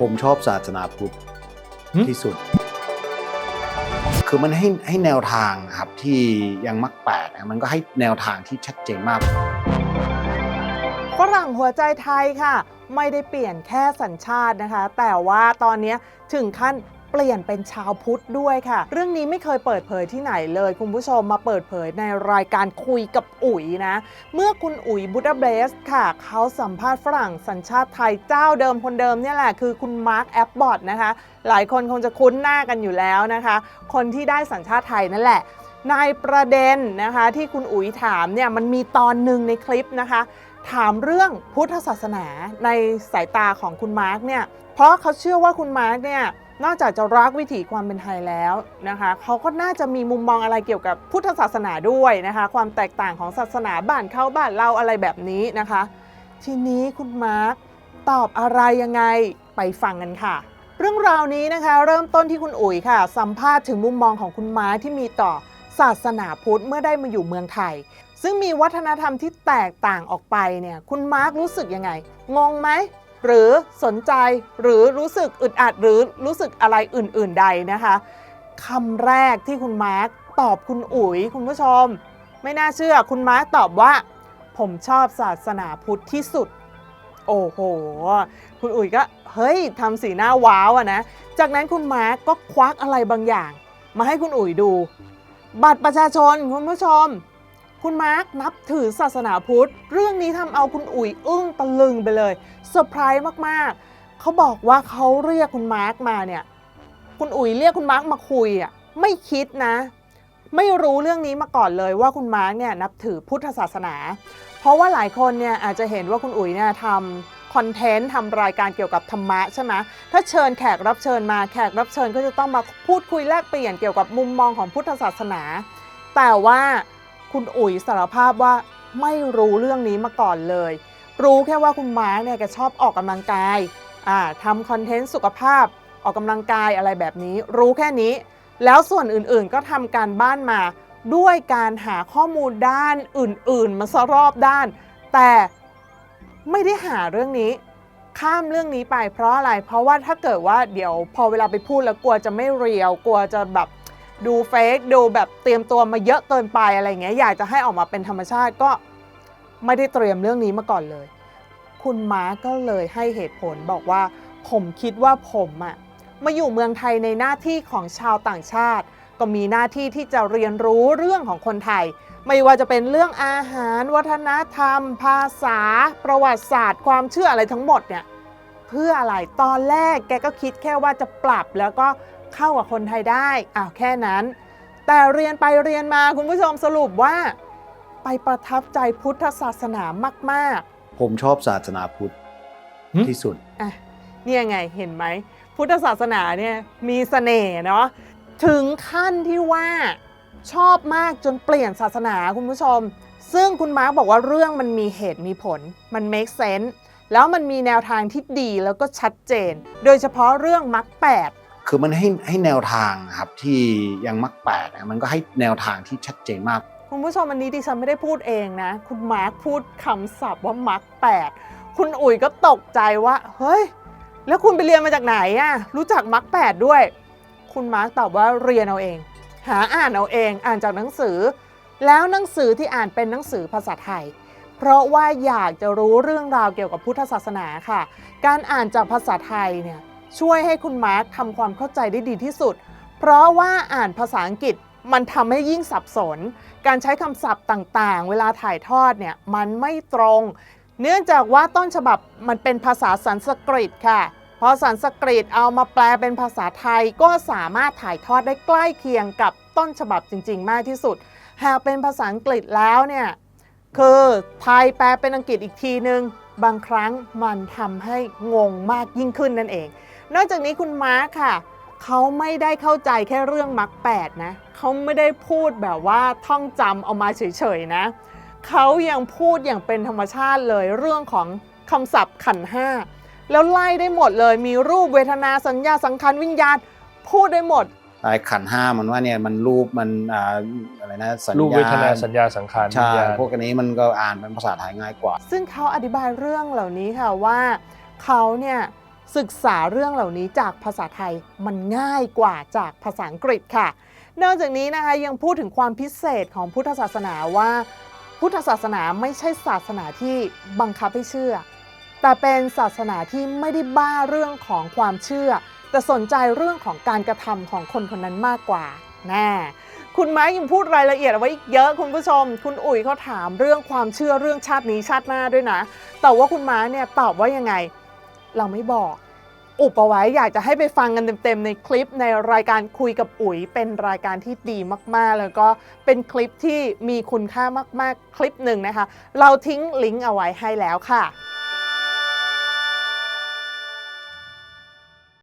ผมชอบศาสนาพุทธหึที่สุด คือมันให้ให้แนวทางครับที่ยังมักแปดนะมันก็ให้แนวทางที่ชัดเจนมากฝรั่งหัวใจไทยค่ะ ไม่ได้เปลี่ยนแค่สัญชาตินะคะ แต่ว่าตอนนี้ถึงขั้น เปลี่ยนเป็นชาวพุทธด้วยค่ะ เรื่องนี้ไม่เคยเปิดเผยที่ไหนเลยคุณผู้ชมมาเปิดเผยในรายการคุยกับอุ๋ยนะ เมื่อคุณอุ๋ยบูดาเบสค่ะ เขาสัมภาษณ์ฝรั่งสัญชาติไทยเจ้าเดิมคนเดิมเนี่ยแหละคือคุณมาร์คแอปบอทนะคะ หลายคนคงจะคุ้นหน้ากันอยู่แล้วนะคะ คนที่ได้สัญชาติไทยนั่นแหละในประเด็นนะคะที่คุณอุ๋ยถามเนี่ยมันมีตอนหนึ่งในคลิปนะคะ ถามเรื่องพุทธศาสนาในสายตาของคุณมาร์กเนี่ยเพราะเขาเชื่อว่าคุณมาร์กเนี่ย นอกจากจะรักวิถีความเป็นไทยแล้วนะคะเขาก็น่าจะมีมุมมองอะไรเกี่ยวกับพุทธศาสนาด้วยนะคะ ความแตกต่างของศาสนาบ้านเขาบ้านเราอะไรแบบนี้นะคะ ทีนี้คุณมาร์กตอบอะไรยังไงไปฟังกันค่ะ เรื่องราวนี้นะคะเริ่มต้นที่คุณอุ๋ยค่ะ สัมภาษณ์ถึงมุมมองของคุณมาร์คที่มีต่อศาสนาพุทธเมื่อได้มาอยู่เมืองไทย ซึ่งมีวัฒนธรรมที่แตกต่างออกไปเนี่ยคุณมาร์ครู้สึกยังไงงงไหม หรือสนใจหรือรู้สึกอึดอัดหรือรู้สึกอะไรอื่น ๆ ใดนะคะคำแรกที่คุณมาร์คตอบคุณอุ๋ยคุณผู้ชม ไม่น่าเชื่อคุณมาร์คตอบว่า ผมชอบศาสนาพุทธที่สุด โอ้โห คุณอุ๋ยก็เฮ้ยทำสีหน้าว้าวอะนะ จากนั้นคุณมาร์คก็ควักอะไรบางอย่าง มาให้คุณอุ๋ยดู บัตรประชาชนคุณผู้ชม คุณมาร์คนับถือศาสนาพุทธ เรื่องนี้ทำเอาคุณอุ๋ยอึ้งตะลึงไปเลยเซอร์ไพรส์มากๆ เขาบอกว่าเขาเรียกคุณมาร์คมาเนี่ย คุณอุ๋ยเรียกคุณมาร์คมาคุยอะไม่คิดนะ ไม่รู้เรื่องนี้มาก่อนเลยว่าคุณมาร์คเนี่ยนับถือพุทธศาสนา เพราะว่าหลายคนเนี่ยอาจจะเห็นว่าคุณอุ๋ยเนี่ยทำคอนเทนต์ทำรายการเกี่ยวกับธรรมะใช่ไหมถ้าเชิญแขกรับเชิญมาแขกรับเชิญก็จะต้องมาพูดคุยแลกเปลี่ยนเกี่ยวกับมุมมองของพุทธศาสนา แต่ว่า คุณอุ๋ยสารภาพว่าไม่รู้เรื่องนี้มาก่อนเลย รู้แค่ว่าคุณมาร์กเนี่ยแกชอบออกกำลังกายทำคอนเทนต์สุขภาพออกกำลังกายอะไรแบบนี้ รู้แค่นี้ แล้วส่วนอื่นๆก็ทำการบ้านมาด้วยการหาข้อมูลด้านอื่น ๆ มาสรอบด้าน แต่ไม่ได้หาเรื่องนี้ ข้ามเรื่องนี้ไปเพราะอะไร เพราะว่าถ้าเกิดว่าเดี๋ยวพอเวลาไปพูดแล้วกลัวจะไม่เรียว กลัวจะแบบ ดูเฟกดูแบบเตรียมตัวมาเยอะเกินไปอะไรเงี้ยอยากจะให้ออกมาเป็นธรรมชาติก็ไม่ได้เตรียมเรื่องนี้มาก่อนเลย คุณม้าก็เลยให้เหตุผลบอกว่า ผมคิดว่าผมอะมาอยู่เมืองไทยในหน้าที่ของชาวต่างชาติ ก็มีหน้าที่ที่จะเรียนรู้เรื่องของคนไทย ไม่ว่าจะเป็นเรื่องอาหาร วัฒนธรรม ภาษา ประวัติศาสตร์ ความเชื่ออะไรทั้งหมดเนี่ยเพื่ออะไรตอนแรกแกก็คิดแค่ว่าจะปรับแล้วก็ เข้ากับคนไทยได้อ้าวแค่นั้น แต่เรียนไปเรียนมาคุณผู้ชมสรุปว่า ไปประทับใจพุทธศาสนามาก ผมชอบศาสนาพุทธหึที่สุดๆอะเนี่ยไงเห็นไหม พุทธศาสนาเนี่ยมีเสน่ห์เนาะถึงขั้นที่ว่าชอบมากจนเปลี่ยนศาสนาคุณผู้ชม ซึ่งคุณมาร์คบอกว่าเรื่องมันมีเหตุมีผล มัน make sense แล้วมันมีแนวทางที่ดีแล้วก็ชัดเจน โดยเฉพาะเรื่องมรรคแปด คือมันให้ให้แนวทางครับที่ยังมักแปดนะมันก็ให้แนวทางที่ชัดเจนมาก คุณผู้ชมอันนี้ดิฉันไม่ได้พูดเองนะ คุณมาร์คพูดคำศัพท์ว่ามรรคแปดคุณอุ๋ยก็ตกใจว่า เฮ้ย แล้วคุณไปเรียนมาจากไหนอะรู้จักมรรคแปดด้วย คุณมาร์คตอบว่าเรียนเอาเอง หาอ่านเอาเอง อ่านจากหนังสือ แล้วหนังสือที่อ่านเป็นหนังสือภาษาไทยเพราะว่าอยากจะรู้เรื่องราวเกี่ยวกับพุทธศาสนาค่ะ การอ่านจากภาษาไทยเนี่ย ช่วยให้คุณมาร์คทำความเข้าใจได้ดีที่สุด เพราะว่าอ่านภาษาอังกฤษมันทำให้ยิ่งสับสน การใช้คำศัพท์ต่างๆ เวลาถ่ายทอดเนี่ยมันไม่ตรง เนื่องจากว่าต้นฉบับมันเป็นภาษาสันสกฤตค่ะ พอสันสกฤตเอามาแปลเป็นภาษาไทยก็สามารถถ่ายทอดได้ใกล้เคียงกับต้นฉบับจริง ๆ มากที่สุด หากเป็นภาษาอังกฤษแล้วเนี่ยคือไทยแปลเป็นอังกฤษอีกทีนึง บางครั้งมันทำให้งงมากยิ่งขึ้นนั่นเอง นอกจากนี้คุณมาร์คค่ะ เขาไม่ได้เข้าใจแค่เรื่องมรรคแปดนะเขาไม่ได้พูดแบบว่าท่องจำเอามาเฉยๆนะเขายังพูดอย่างเป็นธรรมชาติเลยเรื่องของคำศัพท์ขันธ์ห้าแล้วไล่ได้หมดเลยมีรูปเวทนาสัญญาสังขารวิญญาณพูดได้หมดไอ้ขันธ์ห้ามันว่าเนี่ยมันรูปมันอ่าอะไรนะสัญญารูปเวทนาสัญญาสังขารวิใช่ญญาณพวกอันนี้มันก็อ่านเป็นภาษาไทยง่ายกว่า ซึ่งเขาอธิบายเรื่องเหล่านี้ค่ะว่าเขาเนี่ย ศึกษาเรื่องเหล่านี้จากภาษาไทยมันง่ายกว่าจากภาษาอังกฤษค่ะ นอกจากนี้นะคะยังพูดถึงความพิเศษของพุทธศาสนาว่า พุทธศาสนาไม่ใช่ศาสนาที่บังคับให้เชื่อ แต่เป็นศาสนาที่ไม่ได้บ้าเรื่องของความเชื่อ แต่สนใจเรื่องของการกระทำของคนคนนั้นมากกว่าแน่คุณไม้ยังพูดรายละเอียดเอาไว้อีกเยอะคุณผู้ชม คุณอุ๋ยเขาถามเรื่องความเชื่อเรื่องชาตินี้ชาติหน้าด้วยนะ แต่ว่าคุณไม้เนี่ยตอบว่ายังไง เราไม่บอก อุบเอาไว้อยากจะให้ไปฟังกันเต็มๆในคลิปในรายการคุยกับอุ๋ย เป็นรายการที่ดีมากๆ แล้วก็เป็นคลิปที่มีคุณค่ามากๆ คลิปหนึ่งนะคะ เราทิ้งลิงก์เอาไว้ให้แล้วค่ะ